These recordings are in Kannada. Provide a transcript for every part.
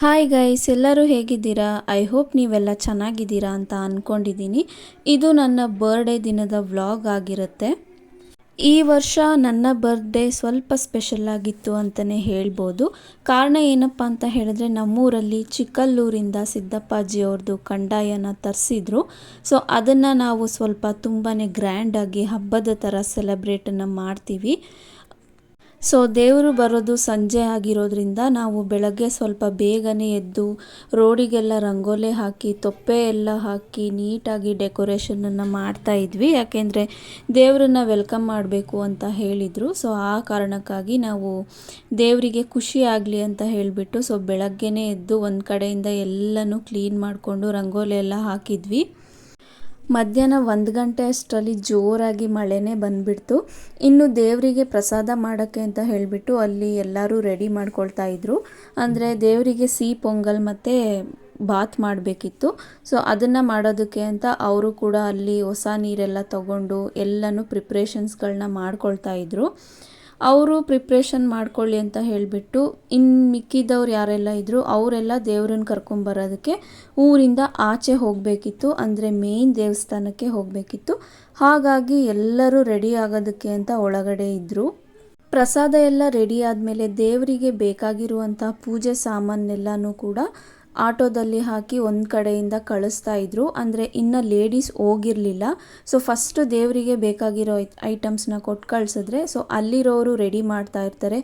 ಹಾಯ್ ಗೈಸ್ ಎಲ್ಲರೂ ಹೇಗಿದ್ದೀರಾ? ಐ ಹೋಪ್ ನೀವೆಲ್ಲ ಚೆನ್ನಾಗಿದ್ದೀರಾ ಅಂತ ಅಂದ್ಕೊಂಡಿದ್ದೀನಿ ಇದು ನನ್ನ ಬರ್ಡೇ ದಿನದ ವ್ಲಾಗ್ ಆಗಿರುತ್ತೆ. ಈ ವರ್ಷ ನನ್ನ ಬರ್ಡೇ ಸ್ವಲ್ಪ ಸ್ಪೆಷಲ್ ಆಗಿತ್ತು ಅಂತಲೇ ಹೇಳ್ಬೋದು. ಕಾರಣ ಏನಪ್ಪ ಅಂತ ಹೇಳಿದ್ರೆ, ನಮ್ಮೂರಲ್ಲಿ ಚಿಕ್ಕಲ್ಲೂರಿಂದ ಸಿದ್ದಪ್ಪಾಜಿಯವ್ರದ್ದು ಕಂಡಾಯನ ತರಿಸಿದ್ರು. ಸೊ ಅದನ್ನು ನಾವು ಸ್ವಲ್ಪ ತುಂಬಾ ಗ್ರ್ಯಾಂಡಾಗಿ ಹಬ್ಬದ ಥರ ಸೆಲೆಬ್ರೇಟನ್ನು ಮಾಡ್ತೀವಿ. ಸೊ ದೇವರು ಬರೋದು ಸಂಜೆ ಆಗಿರೋದ್ರಿಂದ ನಾವು ಬೆಳಗ್ಗೆ ಸ್ವಲ್ಪ ಬೇಗನೆ ಎದ್ದು ರೋಡಿಗೆಲ್ಲ ರಂಗೋಲೆ ಹಾಕಿ, ತೊಪ್ಪೆ ಎಲ್ಲ ಹಾಕಿ ನೀಟಾಗಿ ಡೆಕೋರೇಷನನ್ನು ಮಾಡ್ತಾ ಇದ್ವಿ. ಯಾಕೆಂದರೆ ದೇವರನ್ನ ವೆಲ್ಕಮ್ ಮಾಡಬೇಕು ಅಂತ ಹೇಳಿದರು. ಸೊ ಆ ಕಾರಣಕ್ಕಾಗಿ ನಾವು ದೇವರಿಗೆ ಖುಷಿ ಆಗಲಿ ಅಂತ ಹೇಳಿಬಿಟ್ಟು ಸೊ ಬೆಳಗ್ಗೆನೇ ಎದ್ದು ಒಂದು ಕಡೆಯಿಂದ ಎಲ್ಲನೂ ಕ್ಲೀನ್ ಮಾಡಿಕೊಂಡು ರಂಗೋಲೆ ಎಲ್ಲ ಹಾಕಿದ್ವಿ. ಮಧ್ಯಾಹ್ನ ಒಂದು ಗಂಟೆ ಅಷ್ಟರಲ್ಲಿ ಜೋರಾಗಿ ಮಳೆನೇ ಬಂದುಬಿಡ್ತು. ಇನ್ನು ದೇವರಿಗೆ ಪ್ರಸಾದ ಮಾಡೋಕ್ಕೆ ಅಂತ ಹೇಳಿಬಿಟ್ಟು ಅಲ್ಲಿ ಎಲ್ಲರೂ ರೆಡಿ ಮಾಡ್ಕೊಳ್ತಾ ಇದ್ರು. ಅಂದರೆ ದೇವರಿಗೆ ಸಿಹಿ, ಪೊಂಗಲ್ ಮತ್ತು ಬಾತ್ ಮಾಡಬೇಕಿತ್ತು. ಸೊ ಅದನ್ನು ಮಾಡೋದಕ್ಕೆ ಅಂತ ಅವರು ಕೂಡ ಅಲ್ಲಿ ಹೊಸ ನೀರೆಲ್ಲ ತಗೊಂಡು ಎಲ್ಲನೂ ಪ್ರಿಪ್ರೇಷನ್ಸ್ಗಳನ್ನ ಮಾಡ್ಕೊಳ್ತಾ ಇದ್ರು. ಅವರು ಪ್ರಿಪ್ರೇಷನ್ ಮಾಡ್ಕೊಳ್ಳಿ ಅಂತ ಹೇಳಿಬಿಟ್ಟು ಇನ್ನು ಮಿಕ್ಕಿದ್ದವ್ರು ಯಾರೆಲ್ಲ ಇದ್ದರು ಅವರೆಲ್ಲ ದೇವ್ರನ್ನ ಕರ್ಕೊಂಬರೋದಕ್ಕೆ ಊರಿಂದ ಆಚೆ ಹೋಗಬೇಕಿತ್ತು, ಅಂದರೆ ಮೇನ್ ದೇವಸ್ಥಾನಕ್ಕೆ ಹೋಗಬೇಕಿತ್ತು. ಹಾಗಾಗಿ ಎಲ್ಲರೂ ರೆಡಿ ಆಗೋದಕ್ಕೆ ಅಂತ ಒಳಗಡೆ ಇದ್ದರು ಪ್ರಸಾದ ಎಲ್ಲ ರೆಡಿ ಆದಮೇಲೆ ದೇವರಿಗೆ ಬೇಕಾಗಿರುವಂಥ ಪೂಜೆ ಸಾಮಾನೆಲ್ಲನೂ ಕೂಡ ಆಟೋದಲ್ಲಿ ಹಾಕಿ ಒಂದು ಕಡೆಯಿಂದ ಕಳಿಸ್ತಾ ಇದ್ರು. ಅಂದರೆ ಇನ್ನು ಲೇಡೀಸ್ ಹೋಗಿರಲಿಲ್ಲ. ಸೊ ಫಸ್ಟ್ ದೇವರಿಗೆ ಬೇಕಾಗಿರೋ ಐಟಮ್ಸ್ನ ಕೊಟ್ಟು ಕಳಿಸಿದ್ರೆ ಸೊ ಅಲ್ಲಿರೋರು ರೆಡಿ ಮಾಡ್ತಾ ಇರ್ತಾರೆ.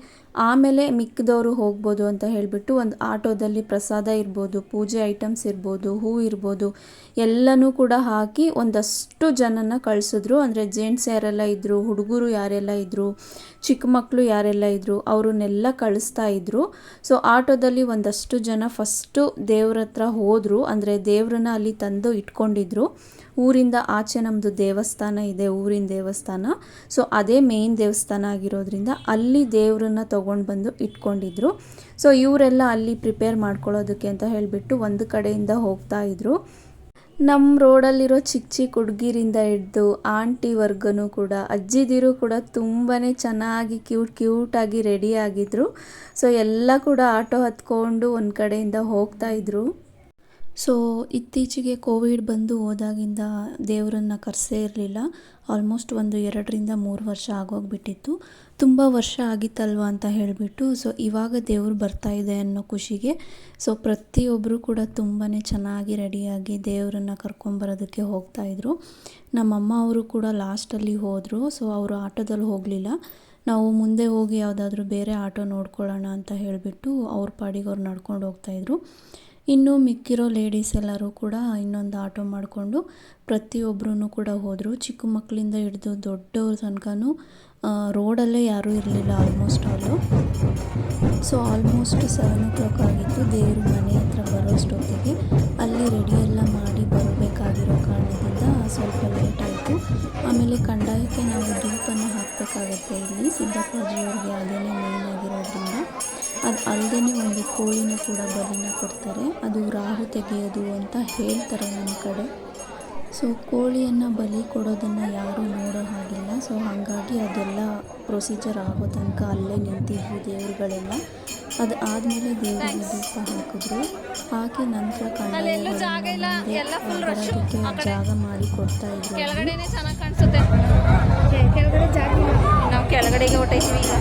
ಆಮೇಲೆ ಮಿಕ್ಕಿದವರು ಹೋಗ್ಬೋದು ಅಂತ ಹೇಳಿಬಿಟ್ಟು ಒಂದು ಆಟೋದಲ್ಲಿ ಪ್ರಸಾದ ಇರ್ಬೋದು, ಪೂಜೆ ಐಟಮ್ಸ್ ಇರ್ಬೋದು, ಹೂ ಇರ್ಬೋದು, ಎಲ್ಲನೂ ಕೂಡ ಹಾಕಿ ಒಂದಷ್ಟು ಜನನ ಕಳಿಸಿದ್ರು. ಅಂದರೆ ಜೆಂಟ್ಸ್ ಯಾರೆಲ್ಲ ಇದ್ದರು ಹುಡುಗರು ಯಾರೆಲ್ಲ ಇದ್ದರು ಚಿಕ್ಕ ಮಕ್ಕಳು ಯಾರೆಲ್ಲ ಇದ್ದರು ಅವ್ರನ್ನೆಲ್ಲ ಕಳಿಸ್ತಾ ಇದ್ದರು ಸೊ ಆಟೋದಲ್ಲಿ ಒಂದಷ್ಟು ಜನ ಫಸ್ಟು ದೇವ್ರ ಹತ್ರ ಹೋದರು. ಅಂದರೆ ದೇವ್ರನ್ನ ಅಲ್ಲಿ ತಂದು ಇಟ್ಕೊಂಡಿದ್ರು. ಊರಿಂದ ಆಚೆ ನಮ್ಮದು ದೇವಸ್ಥಾನ ಇದೆ, ಊರಿನ ದೇವಸ್ಥಾನ. ಸೊ ಅದೇ ಮೇನ್ ದೇವಸ್ಥಾನ ಆಗಿರೋದ್ರಿಂದ ಅಲ್ಲಿ ದೇವ್ರನ್ನ ತೊಗೊಂಡು ಬಂದು ಇಟ್ಕೊಂಡಿದ್ರು. ಸೊ ಇವರೆಲ್ಲ ಅಲ್ಲಿ ಪ್ರಿಪೇರ್ ಮಾಡ್ಕೊಳ್ಳೋದಕ್ಕೆ ಅಂತ ಹೇಳಿಬಿಟ್ಟು ಒಂದು ಕಡೆಯಿಂದ ಹೋಗ್ತಾ ಇದ್ರು. ನಮ್ಮ ರೋಡಲ್ಲಿರೋ ಚಿಕ್ಕ ಚಿಕ್ಕ ಹುಡುಗಿರಿಂದ ಹಿಡ್ದು ಆಂಟಿವರ್ಗನೂ ಕೂಡ, ಅಜ್ಜಿದಿರು ಕೂಡ ತುಂಬಾ ಚೆನ್ನಾಗಿ ಕ್ಯೂಟ್ ಕ್ಯೂಟಾಗಿ ರೆಡಿ ಆಗಿದ್ರು. ಸೊ ಎಲ್ಲ ಕೂಡ ಆಟೋ ಹತ್ಕೊಂಡು ಒಂದು ಕಡೆಯಿಂದ ಹೋಗ್ತಾ ಇದ್ರು. ಸೊ ಇತ್ತೀಚೆಗೆ ಕೋವಿಡ್ ಬಂದು ಹೋದಾಗಿಂದ ದೇವರನ್ನು ಕರೆಸೇ ಇರಲಿಲ್ಲ. ಆಲ್ಮೋಸ್ಟ್ ಒಂದು ಎರಡರಿಂದ ಮೂರು ವರ್ಷ ಆಗೋಗ್ಬಿಟ್ಟಿತ್ತು. ತುಂಬ ವರ್ಷ ಆಗಿತ್ತಲ್ವ ಅಂತ ಹೇಳಿಬಿಟ್ಟು ಸೊ ಇವಾಗ ದೇವರು ಬರ್ತಾ ಇದೆ ಅನ್ನೋ ಖುಷಿಗೆ ಸೊ ಪ್ರತಿಯೊಬ್ಬರು ಕೂಡ ತುಂಬಾ ಚೆನ್ನಾಗಿ ರೆಡಿಯಾಗಿ ದೇವರನ್ನು ಕರ್ಕೊಂಬರೋದಕ್ಕೆ ಹೋಗ್ತಾಯಿದ್ರು ನಮ್ಮಮ್ಮ ಅವರು ಕೂಡ ಲಾಸ್ಟಲ್ಲಿ ಹೋದರು ಸೊ ಅವರು ಆಟೋದಲ್ಲಿ ಹೋಗಲಿಲ್ಲ. ನಾವು ಮುಂದೆ ಹೋಗಿ ಯಾವುದಾದ್ರೂ ಬೇರೆ ಆಟೋ ನೋಡ್ಕೊಳ್ಳೋಣ ಅಂತ ಹೇಳಿಬಿಟ್ಟು ಅವ್ರ ಪಾಡಿಗೆ ಅವ್ರು ನಡ್ಕೊಂಡು ಹೋಗ್ತಾಯಿದ್ರು ಇನ್ನು ಮಿಕ್ಕಿರೋ ಲೇಡೀಸ್ ಎಲ್ಲರೂ ಕೂಡ ಇನ್ನೊಂದು ಆಟೋ ಮಾಡಿಕೊಂಡು ಪ್ರತಿಯೊಬ್ಬರೂ ಕೂಡ ಹೋದರು. ಚಿಕ್ಕ ಮಕ್ಕಳಿಂದ ಹಿಡಿದು ದೊಡ್ಡವ್ರ ತನಕನೂ ರೋಡಲ್ಲೇ ಯಾರೂ ಇರಲಿಲ್ಲ ಆಲ್ಮೋಸ್ಟ್ ಆಲು so almost seven o'clock ಆಗಿತ್ತು. ದೇವ್ರ ಮನೆ ಹತ್ರ ಬರೋಷ್ಟೊತ್ತಿಗೆ ಅಲ್ಲಿ ರೆಡಿ ಎಲ್ಲ ಮಾಡಿ ಬರಬೇಕಾಗಿರೋ ಕಾರಣದಿಂದ ಸ್ವಲ್ಪ ಲೇಟ್ ಆಯಿತು. ಆಮೇಲೆ ಕಂಡಾಯಕ್ಕೆ ನಾವು ಧೂಪನ್ನು ಹಾಕಬೇಕಾಗತ್ತೆ ಇಲ್ಲಿ. ಸಿದ್ದಪ್ಪಾಜಿಯವ್ರಿಗೆ ಅದೇ ಮೇನ್ ಆಗಿರೋದ್ರಿಂದ. ಅದು ಅಲ್ಲದೇ ಒಂದು ಕೋಳಿನ ಕೂಡ ಬಲಿನ ಕೊಡ್ತಾರೆ. ಅದು ರಾಹು ತೆಗೆಯೋದು ಅಂತ ಹೇಳ್ತಾರೆ ನಮ್ಮ ಕಡೆ. ಸೊ ಕೋಳಿಯನ್ನು ಬಲಿ ಕೊಡೋದನ್ನು ಯಾರೂ ನೋಡೋ ಹಾಗಿಲ್ಲ. ಸೊ ಹಾಗಾಗಿ ಅದೆಲ್ಲ ಪ್ರೊಸೀಜರ್ ಆಗೋ ತನಕ ಅಲ್ಲೇ ನಿಂತಿದ್ವು ದೇವರುಗಳೆಲ್ಲ. ಅದು ಆದಮೇಲೆ ದೇವರಿಗೆ ದೀಪ ಹಾಕಿದ್ರು. ಹಾಕಿ ನಂತರ ಕಣ್ಣಿಗೆ ಜಾಗ ಮಾಡಿ ಕೊಡ್ತಾ ಇದ್ರು. ಕೆಳಗಡೆನೆ ಚೆನ್ನಾಗಿ ಕಾಣಿಸುತ್ತೆ. ಕೆಳಗಡೆ ಜಾಗ ನಾವು ಕೆಳಗಡೆಗೆ ಹೊಟ್ಟೈತೀವಿ ಈಗ.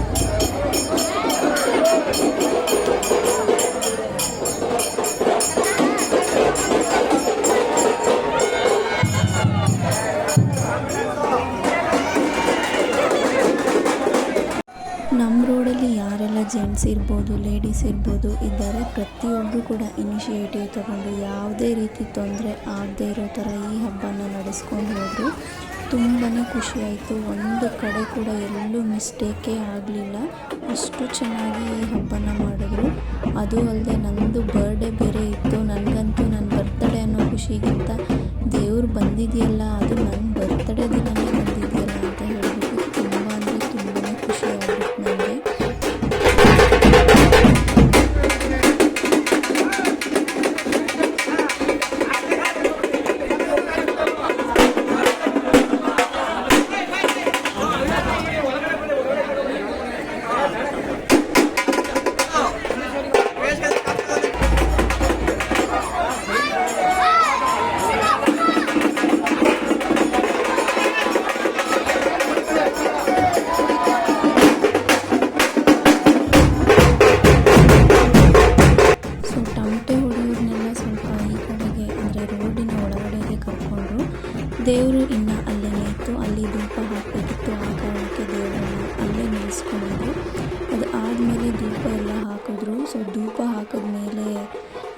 ರೋಡಲ್ಲಿ ಯಾರೆಲ್ಲ ಜೆಂಟ್ಸ್ ಇರ್ಬೋದು, ಲೇಡೀಸ್ ಇರ್ಬೋದು, ಇದ್ದಾರೆ ಪ್ರತಿಯೊಬ್ಬರು ಕೂಡ ಇನಿಷಿಯೇಟಿವ್ ತಗೊಂಡು ಯಾವುದೇ ರೀತಿ ತೊಂದರೆ ಆಗದೆ ಇರೋ ಥರ ಈ ಹಬ್ಬನ ನಡೆಸ್ಕೊಂಡು ಹೋದರು. ತುಂಬಾ ಖುಷಿಯಾಯಿತು ಒಂದು ಕಡೆ ಕೂಡ ಎಲ್ಲೂ ಮಿಸ್ಟೇಕೇ ಆಗಲಿಲ್ಲ. ಅಷ್ಟು ಚೆನ್ನಾಗಿ ಈ ಹಬ್ಬನ ಮಾಡಿದ್ರು. ಅದು ಅಲ್ಲದೆ ನನ್ನದು ಬರ್ಡೇ ಬೇರೆ ಇತ್ತು. ದೇವರು ಇನ್ನ ಅಲ್ಲೇ ಇತ್ತು ಅಲ್ಲಿ ದೀಪ ಹಾಕಬೇಕಿತ್ತು ಆ ಕಾರಣಕ್ಕೆ ದೇವರನ್ನು ಅಲ್ಲೇ ನಿಲ್ಲಿಸ್ಕೊಂಡಿದ್ರು ಅದು ಆದಮೇಲೆ ಧೂಪ ಎಲ್ಲ ಹಾಕಿದ್ರು. ಸೊ ಧೂಪ ಹಾಕಿದ ಮೇಲೆ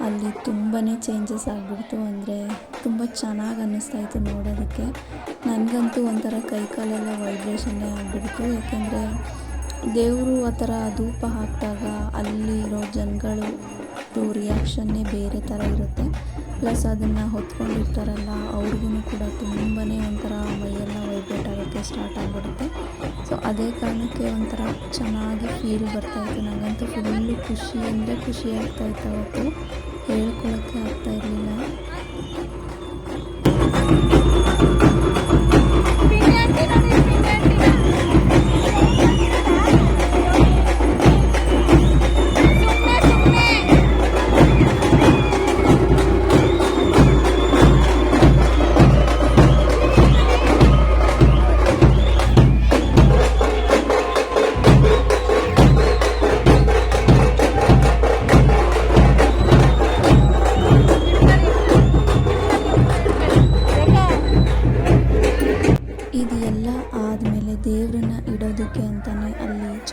ಅಲ್ಲಿ ತುಂಬಾ ಚೇಂಜಸ್ ಆಗಿಬಿಡ್ತು. ಅಂದರೆ ತುಂಬ ಚೆನ್ನಾಗಿ ಅನ್ನಿಸ್ತಾ ಇತ್ತು ನೋಡೋದಕ್ಕೆ. ನನಗಂತೂ ಒಂಥರ ಕೈ ಕಾಲೆಲ್ಲ ವೈಬ್ರೇಷನ್ನೇ ಆಗಿಬಿಡ್ತು. ಯಾಕೆಂದರೆ ದೇವರು ಆ ಥರ ಧೂಪ ಹಾಕಿದಾಗ ಅಲ್ಲಿರೋ ಜನಗಳು ರಿಯಾಕ್ಷನ್ನೇ ಬೇರೆ ಥರ ಇರುತ್ತೆ. ಪ್ಲಸ್ ಅದನ್ನು ಹೊತ್ಕೊಂಡಿರ್ತಾರಲ್ಲ ಅವ್ರಿಗೂ ಕೂಡ ತುಂಬಾ ಒಂಥರ ಮೈಯೆಲ್ಲ ವೈಬ್ರೇಟ್ ಆಗೋಕ್ಕೆ ಸ್ಟಾರ್ಟ್ ಆಗಿಬಿಡುತ್ತೆ. ಸೊ ಅದೇ ಕಾರಣಕ್ಕೆ ಒಂಥರ ಚೆನ್ನಾಗಿ ಫೀಲ್ ಬರ್ತಾಯಿತ್ತು ನನಗಂತೂ ಫುಲ್ಲು ಖುಷಿ ಅಂದರೆ ಖುಷಿ ಆಗ್ತಾಯಿತ್ತು ಅವತ್ತು. ಹೇಳ್ಕೊಳ್ಳೋಕ್ಕೆ ಆಗ್ತಾ ಇರಲಿಲ್ಲ.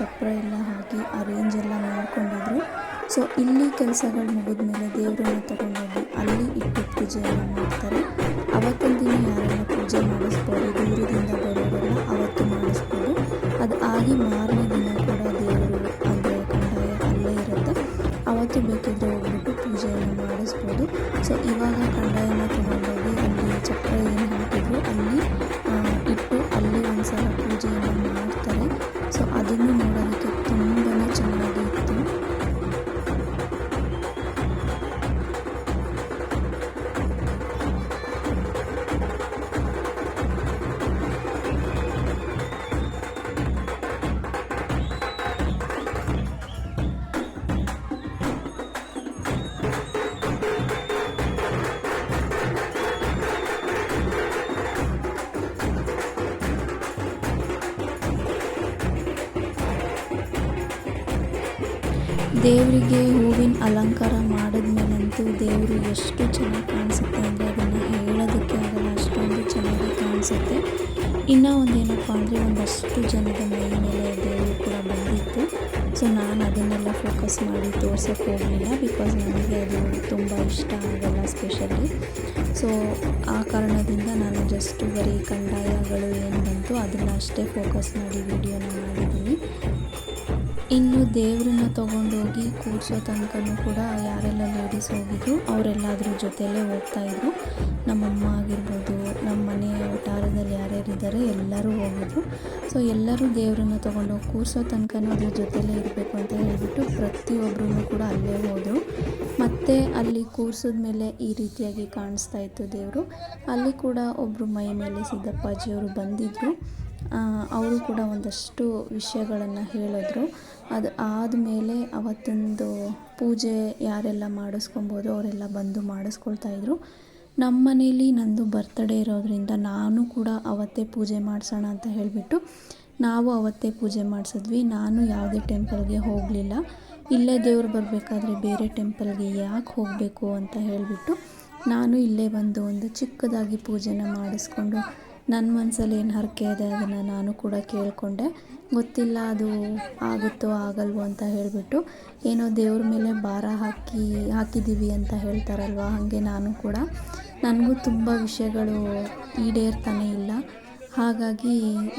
ಚಪ್ರ ಎಲ್ಲ ಹಾಕಿ ಅರೇಂಜ್ ಎಲ್ಲ ಮಾಡ್ಕೊಂಡಿದ್ರು. ಸೊ ಇಲ್ಲಿ ಕೆಲಸಗಳು ಮುಗಿದ್ಮೇಲೆ ದೇವರನ್ನು ತಗೊಂಡೋಗಿ ಅಲ್ಲಿ ಇಟ್ಟು ಪೂಜೆಯನ್ನು ಮಾಡ್ತಾರೆ. ಅವತ್ತಿನ ದಿನ ಯಾರನ್ನು ಪೂಜೆ ಮಾಡಿಸ್ಬೋದು, ದೂರದಿಂದ ಬರೋರೆಲ್ಲ ಅವತ್ತು ಮಾಡಿಸ್ಬೋದು. ಅದು ಆಗಿ ಮಾರನೇ ದಿನ ಕೂಡ ದೇವರು ಅಂದರೆ ಕಂದಾಯ ಅಲ್ಲೇ ಇರುತ್ತೆ. ಅವತ್ತು ಬೇಕಿದ್ದರೆ ಹೋಗ್ಬಿಟ್ಟು ಪೂಜೆಯನ್ನು ಮಾಡಿಸ್ಬೋದು. ಸೊ ಇವಾಗ ಕಂದಾಯನ ತಗೊಂಡೋಗಿ ಅಲ್ಲಿ ಚಕ್ರ ಏನು ಹಾಕಿದ್ರು, ಅಲ್ಲಿ ದೇವರಿಗೆ ಹೂವಿನ ಅಲಂಕಾರ ಮಾಡಿದ್ಮೇಲಂತೂ ದೇವರು ಎಷ್ಟು ಚೆನ್ನಾಗಿ ಕಾಣಿಸುತ್ತೆ ಅಂದರೆ ಅದನ್ನು ಹೇಳೋದಕ್ಕೆ ಆಗಲ್ಲ, ಅಷ್ಟೊಂದು ಚೆನ್ನಾಗಿ ಕಾಣಿಸುತ್ತೆ. ಇನ್ನೂ ಒಂದೇನಪ್ಪ ಅಂದರೆ ಒಂದಷ್ಟು ಜನದ ಮೈ ಮೇಲೆ ದೇವರು ಕೂಡ ಬಂದಿತ್ತು. ಸೊ ನಾನು ಅದನ್ನೆಲ್ಲ ಫೋಕಸ್ ಮಾಡಿ ತೋರ್ಸೋಕ್ಕೆ ಹೋಗಲಿಲ್ಲ ಬಿಕಾಸ್ ನನಗೆ ಅದು ತುಂಬ ಇಷ್ಟ ಆಗಲ್ಲ ಸ್ಪೆಷಲಿ ಸೊ ಆ ಕಾರಣದಿಂದ ನಾನು ಜಸ್ಟ್ ಬರೀ ಕಂದಾಯಗಳು ಏನು ಬಂತು ಅದನ್ನು ಅಷ್ಟೇ ಫೋಕಸ್ ಮಾಡಿ ವಿಡಿಯೋನ ಮಾಡಿದ್ದೀನಿ. ಇನ್ನು ದೇವ್ರನ್ನ ತಗೊಂಡೋಗಿ ಕೂರಿಸೋ ತನಕನೂ ಕೂಡ ಯಾರೆಲ್ಲ ಲೇಡೀಸ್ ಹೋಗಿದ್ರು ಅವರೆಲ್ಲ ಅದ್ರ ಜೊತೆಯಲ್ಲೇ ಹೋಗ್ತಾಯಿದ್ರು ನಮ್ಮಮ್ಮ ಆಗಿರ್ಬೋದು ನಮ್ಮ ಮನೆ ವಟಾರದಲ್ಲಿ ಯಾರ್ಯಾರಿದ್ದಾರೆ, ಎಲ್ಲರೂ ಹೋಗಿದ್ರು. ಸೊ ಎಲ್ಲರೂ ದೇವ್ರನ್ನ ತೊಗೊಂಡೋಗಿ ಕೂರಿಸೋ ತನಕನೂ ಅದ್ರ ಜೊತೆಯಲ್ಲೇ ಇರಬೇಕು ಅಂತ ಹೇಳಿಬಿಟ್ಟು ಪ್ರತಿಯೊಬ್ಬರೂ ಕೂಡ ಅಲ್ಲೇ ಹೋದರು. ಮತ್ತು ಅಲ್ಲಿ ಕೂರಿಸಿದ್ಮೇಲೆ ಈ ರೀತಿಯಾಗಿ ಕಾಣಿಸ್ತಾ ಇತ್ತು ದೇವರು. ಅಲ್ಲಿ ಕೂಡ ಒಬ್ಬರು ಮೈ ಮೇಲೆ ಸಿದ್ದಪ್ಪಾಜಿಯವರು ಬಂದಿದ್ದರು ಅವರು ಕೂಡ ಒಂದಷ್ಟು ವಿಷಯಗಳನ್ನು ಹೇಳಿದ್ರು. ಅದು ಆದಮೇಲೆ ಅವತ್ತೊಂದು ಪೂಜೆ ಯಾರೆಲ್ಲ ಮಾಡಿಸ್ಕೊಬೋದು ಅವರೆಲ್ಲ ಬಂದು ಮಾಡಿಸ್ಕೊಳ್ತಾ ಇದ್ರು. ನಮ್ಮ ಮನೇಲಿ ನಂದು ಬರ್ತಡೇ ಇರೋದ್ರಿಂದ ನಾನು ಕೂಡ ಅವತ್ತೇ ಪೂಜೆ ಮಾಡಿಸೋಣ ಅಂತ ಹೇಳಿಬಿಟ್ಟು ನಾವು ಅವತ್ತೇ ಪೂಜೆ ಮಾಡಿಸಿದ್ವಿ. ನಾನು ಯಾವುದೇ ಟೆಂಪಲ್ಗೆ ಹೋಗಲಿಲ್ಲ. ಇಲ್ಲೇ ದೇವ್ರು ಬರಬೇಕಾದ್ರೆ ಬೇರೆ ಟೆಂಪಲ್ಗೆ ಯಾಕೆ ಹೋಗಬೇಕು ಅಂತ ಹೇಳಿಬಿಟ್ಟು ನಾನು ಇಲ್ಲೇ ಬಂದು ಒಂದು ಚಿಕ್ಕದಾಗಿ ಪೂಜೆನ ಮಾಡಿಸ್ಕೊಂಡು ನನ್ನ ಮನಸ್ಸಲ್ಲಿ ಏನು ಹರಕೆ ಇದೆ ಅದನ್ನು ನಾನು ಕೂಡ ಕೇಳಿಕೊಂಡೆ. ಗೊತ್ತಿಲ್ಲ ಅದು ಆಗುತ್ತೋ ಆಗಲ್ವೋ ಅಂತ ಹೇಳಿಬಿಟ್ಟು ಏನೋ ದೇವ್ರ ಮೇಲೆ ಭಾರ ಹಾಕಿ, ಹಾಕಿದ್ದೀವಿ ಅಂತ ಹೇಳ್ತಾರಲ್ವ? ಹಾಗೆ ನಾನು ಕೂಡ. ನನಗೂ ತುಂಬ ವಿಷಯಗಳು ಈಡೇರ್ತಾನೆ ಇಲ್ಲ. ಹಾಗಾಗಿ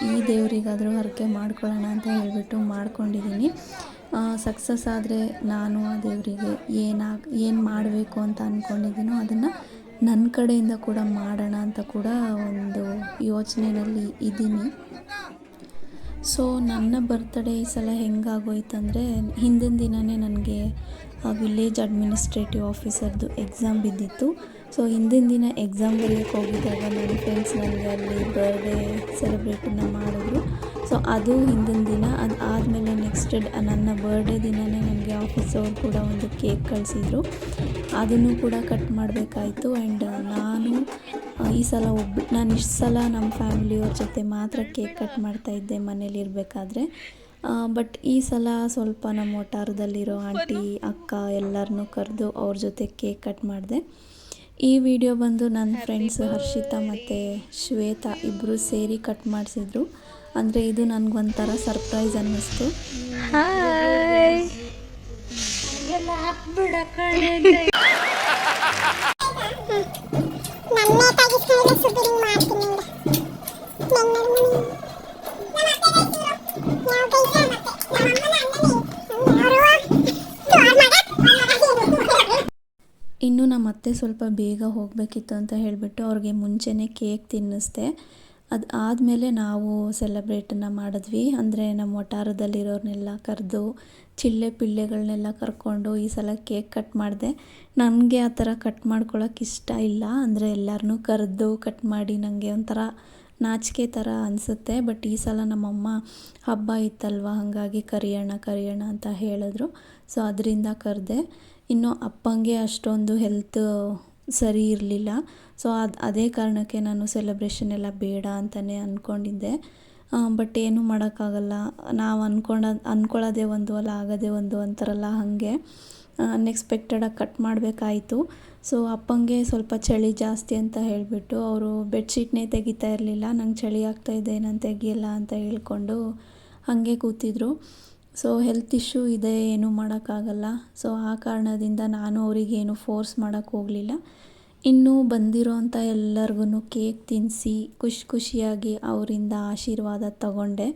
ಈ ದೇವರಿಗಾದರೂ ಹರಕೆ ಮಾಡ್ಕೊಳ್ಳೋಣ ಅಂತ ಹೇಳಿಬಿಟ್ಟು ಮಾಡ್ಕೊಂಡಿದ್ದೀನಿ. ಸಕ್ಸಸ್ ಆದರೆ ನಾನು ಆ ದೇವರಿಗೆ ಏನಾಗ, ಏನು ಮಾಡಬೇಕು ಅಂತ ಅಂದ್ಕೊಂಡಿದ್ದೀನೋ ಅದನ್ನು ನನ್ನ ಕಡೆಯಿಂದ ಕೂಡ ಮಾಡೋಣ ಅಂತ ಕೂಡ ಒಂದು ಯೋಚನೆಯಲ್ಲಿ ಇದ್ದೀನಿ. ಸೊ ನನ್ನ ಬರ್ತಡೇ ಈ ಸಲ ಹೆಂಗಾಗೋಯ್ತಂದರೆ, ಹಿಂದಿನ ದಿನವೇ ನನಗೆ ವಿಲೇಜ್ ಅಡ್ಮಿನಿಸ್ಟ್ರೇಟಿವ್ ಆಫೀಸರ್ದು ಎಕ್ಸಾಮ್ ಬಿದ್ದಿತ್ತು. ಸೊ ಹಿಂದಿನ ದಿನ ಎಕ್ಸಾಮ್ ಬರೆಯೋಕ್ಕೆ ಹೋಗಿದ್ದಾಗ ನನ್ನ ಫ್ರೆಂಡ್ಸ್ ನನಗೆ ಅಲ್ಲಿ ಬರ್ಡೇ ಸೆಲೆಬ್ರೇಟನ್ನು ಮಾಡಿದ್ರು. ಸೊ ಅದು ಹಿಂದಿನ ದಿನ, ಅದು ಆದಮೇಲೆ ನೆಕ್ಸ್ಟ್ ನನ್ನ ಬರ್ಡೇ ದಿನವೇ ನನಗೆ ಆಫೀಸವ್ರು ಕೂಡ ಒಂದು ಕೇಕ್ ಕಳಿಸಿದ್ರು. ಅದನ್ನು ಕೂಡ ಕಟ್ ಮಾಡಬೇಕಾಯಿತು ಆ್ಯಂಡ್ ನಾನು ಈ ಸಲ ಒಬ್ಬ, ನಾನು ಇಷ್ಟು ಸಲ ನಮ್ಮ ಫ್ಯಾಮಿಲಿಯವ್ರ ಜೊತೆ ಮಾತ್ರ ಕೇಕ್ ಕಟ್ ಮಾಡ್ತಾಯಿದ್ದೆ ಮನೇಲಿ ಇರಬೇಕಾದ್ರೆ. ಬಟ್ ಈ ಸಲ ಸ್ವಲ್ಪ ನಮ್ಮ ವಟಾರದಲ್ಲಿರೋ ಆಂಟಿ ಅಕ್ಕ ಎಲ್ಲರನ್ನೂ ಕರೆದು ಅವ್ರ ಜೊತೆ ಕೇಕ್ ಕಟ್ ಮಾಡಿದೆ. ಈ ವಿಡಿಯೋ ಬಂದು ನನ್ನ ಫ್ರೆಂಡ್ಸ್ ಹರ್ಷಿತಾ ಮತ್ತು ಶ್ವೇತಾ ಇಬ್ಬರು ಸೇರಿ ಕಟ್ ಮಾಡಿಸಿದ್ರು. ಅಂದರೆ ಇದು ನನಗೊಂಥರ ಸರ್ಪ್ರೈಸ್ ಅನ್ನಿಸ್ತು. ಹಾಯ್ ಇನ್ನು ನಮ್ಮ ಅತ್ತೆ ಸ್ವಲ್ಪ ಬೇಗ ಹೋಗಬೇಕಿತ್ತು ಅಂತ ಹೇಳಿಬಿಟ್ಟು ಅವ್ರಿಗೆ ಮುಂಚೆನೇ ಕೇಕ್ ತಿನ್ನಿಸ್ದೆ. ಅದು ಆದಮೇಲೆ ನಾವು ಸೆಲೆಬ್ರೇಟನ್ನು ಮಾಡಿದ್ವಿ. ಅಂದರೆ ನಮ್ಮ ವಠಾರದಲ್ಲಿರೋರ್ನೆಲ್ಲ ಕರೆದು ಚಿಳ್ಳೆ ಪಿಳ್ಳೆಗಳನ್ನೆಲ್ಲ ಕರ್ಕೊಂಡು ಈ ಸಲ ಕೇಕ್ ಕಟ್ ಮಾಡಿದೆ. ನನಗೆ ಆ ಥರ ಕಟ್ ಮಾಡ್ಕೊಳಕ್ಕೆ ಇಷ್ಟ ಇಲ್ಲ. ಅಂದರೆ ಎಲ್ಲರನ್ನೂ ಕರೆದು ಕಟ್ ಮಾಡಿ ನನಗೆ ಒಂಥರ ನಾಚಿಕೆ ಥರ ಅನಿಸುತ್ತೆ. ಬಟ್ ಈ ಸಲ ನಮ್ಮಮ್ಮ ಹಬ್ಬ ಇತ್ತಲ್ವ, ಹಾಗಾಗಿ ಕರಿಯೋಣ ಕರಿಯೋಣ ಅಂತ ಹೇಳಿದ್ರು. ಸೊ ಅದರಿಂದ ಕರೆದೆ. ಇನ್ನು ಅಪ್ಪಂಗೆ ಅಷ್ಟೊಂದು ಹೆಲ್ತ್ ಸರಿ ಇರಲಿಲ್ಲ. ಸೊ ಅದು, ಅದೇ ಕಾರಣಕ್ಕೆ ನಾನು ಸೆಲೆಬ್ರೇಷನ್ ಎಲ್ಲ ಬೇಡ ಅಂತಲೇ ಅಂದ್ಕೊಂಡಿದ್ದೆ ಬಟ್ ಏನೂ ಮಾಡೋಕ್ಕಾಗಲ್ಲ. ನಾವು ಅಂದ್ಕೊಂಡ ಅಂದ್ಕೊಳ್ಳೋದೇ ಒಂದು ಅಲ್ಲ, ಆಗೋದೇ ಒಂದು ಅಂತಾರಲ್ಲ ಹಾಗೆ. ಅನ್ಎಕ್ಸ್ಪೆಕ್ಟೆಡಾಗಿ ಕಟ್ ಮಾಡಬೇಕಾಯಿತು. ಸೊ ಅಪ್ಪಂಗೆ ಸ್ವಲ್ಪ ಚಳಿ ಜಾಸ್ತಿ ಅಂತ ಹೇಳಿಬಿಟ್ಟು ಅವರು ಬೆಡ್ಶೀಟ್ನೇ ತೆಗಿತಾ ಇರಲಿಲ್ಲ. ನಂಗೆ ಚಳಿ ಆಗ್ತಾಯಿದೆ ನಾನು ತೆಗಿಯಲ್ಲ ಅಂತ ಹೇಳ್ಕೊಂಡು ಹಾಗೆ ಕೂತಿದ್ರು. ಸೊ ಹೆಲ್ತ್ ಇಶ್ಯೂ ಇದೆ, ಏನೂ ಮಾಡೋಕ್ಕಾಗಲ್ಲ. ಸೊ ಆ ಕಾರಣದಿಂದ ನಾನು ಅವರಿಗೇನು ಫೋರ್ಸ್ ಮಾಡೋಕ್ಕೆ ಹೋಗಲಿಲ್ಲ. ಇನ್ನೂ ಬಂದಿರೋ ಅಂಥ ಎಲ್ಲರಿಗೂ ಕೇಕ್ ತಿನ್ನಿಸಿ ಖುಷಿ ಖುಷಿಯಾಗಿ ಅವರಿಂದ ಆಶೀರ್ವಾದ ತಗೊಂಡೆ.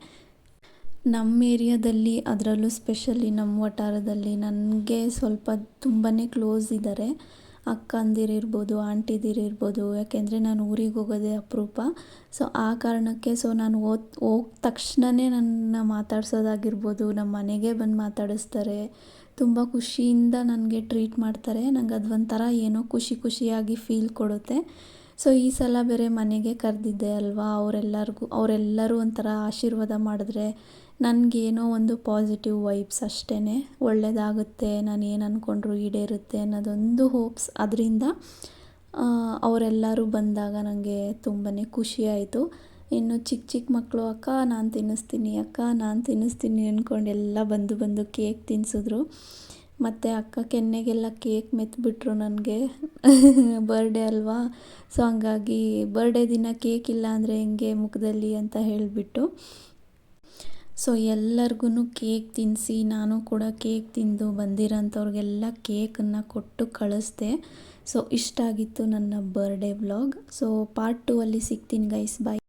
ನಮ್ಮ ಏರಿಯಾದಲ್ಲಿ, ಅದರಲ್ಲೂ ಸ್ಪೆಷಲಿ ನಮ್ಮ ವಠಾರದಲ್ಲಿ ನನಗೆ ಸ್ವಲ್ಪ ತುಂಬಾ ಕ್ಲೋಸ್ ಇದ್ದಾರೆ ಅಕ್ಕಂದಿರಿರ್ಬೋದು, ಆಂಟಿದಿರಿರ್ಬೋದು, ಯಾಕೆಂದರೆ ನಾನು ಊರಿಗೆ ಹೋಗೋದೇ ಅಪರೂಪ. ಸೊ ಆ ಕಾರಣಕ್ಕೆ ಸೊ ನಾನು ಓದ್ ಹೋದ ತಕ್ಷಣವೇ ನನ್ನ ಮಾತಾಡ್ಸೋದಾಗಿರ್ಬೋದು, ನಮ್ಮ ಮನೆಗೆ ಬಂದು ಮಾತಾಡಿಸ್ತಾರೆ. ತುಂಬ ಖುಷಿಯಿಂದ ನನಗೆ ಟ್ರೀಟ್ ಮಾಡ್ತಾರೆ. ನಂಗೆ ಅದು ಒಂಥರ ಏನೋ ಖುಷಿ ಖುಷಿಯಾಗಿ ಫೀಲ್ ಕೊಡುತ್ತೆ. ಸೊ ಈ ಸಲ ಬೇರೆ ಮನೆಗೆ ಕರೆದಿದ್ದೆ ಅಲ್ವಾ? ಅವರೆಲ್ಲರಿಗೂ, ಅವರೆಲ್ಲರೂ ಒಂಥರ ಆಶೀರ್ವಾದ ಮಾಡಿದ್ರೆ ನನಗೇನೋ ಒಂದು ಪಾಸಿಟಿವ್ ವೈಬ್ಸ್ ಅಷ್ಟೇ ಒಳ್ಳೆಯದಾಗುತ್ತೆ ನಾನು ಏನು ಅಂದ್ಕೊಂಡ್ರು ಈಡೇರುತ್ತೆ ಅನ್ನೋದೊಂದು ಹೋಪ್ಸ್ ಅದರಿಂದ ಅವರೆಲ್ಲರೂ ಬಂದಾಗ ನನಗೆ ತುಂಬಾ ಖುಷಿಯಾಯಿತು. ಇನ್ನು ಚಿಕ್ಕ ಚಿಕ್ಕ ಮಕ್ಕಳು ಅಕ್ಕ, ನಾನು ತಿನ್ನಿಸ್ತೀನಿ, ಅಕ್ಕ, ನಾನು ತಿನ್ನಿಸ್ತೀನಿ ಅಂದ್ಕೊಂಡು ಎಲ್ಲ ಬಂದು ಬಂದು ಕೇಕ್ ತಿನ್ನಿಸಿದ್ರು ಮತ್ತು ಅಕ್ಕ ಕೆನ್ನೆಗೆಲ್ಲ ಕೇಕ್ ಮೆತ್ತಿಬಿಟ್ರು ನನಗೆ. ಬರ್ಡೇ ಅಲ್ವಾ? ಸೊ ಹಂಗಾಗಿ ಬರ್ಡೇ ದಿನ ಕೇಕ್ ಇಲ್ಲ ಅಂದರೆ ಹೆಂಗೆ ಮುಖದಲ್ಲಿ ಅಂತ ಹೇಳಿಬಿಟ್ಟು. ಸೊ ಎಲ್ಲರಿಗೂ ಕೇಕ್ ತಿನ್ನಿಸಿ ನಾನು ಕೂಡ ಕೇಕ್ ತಿಂದು ಬಂದಿರೋಂಥವ್ರಿಗೆಲ್ಲ ಕೇಕನ್ನು ಕೊಟ್ಟು ಕಳಿಸ್ದೆ. ಸೊ ಇಷ್ಟ ಆಗಿತ್ತು ನನ್ನ birthday vlog so part two ಅಲ್ಲಿ ಸಿಗ್ತೀನಿ ಗೈಸ್ ಬಾಯ್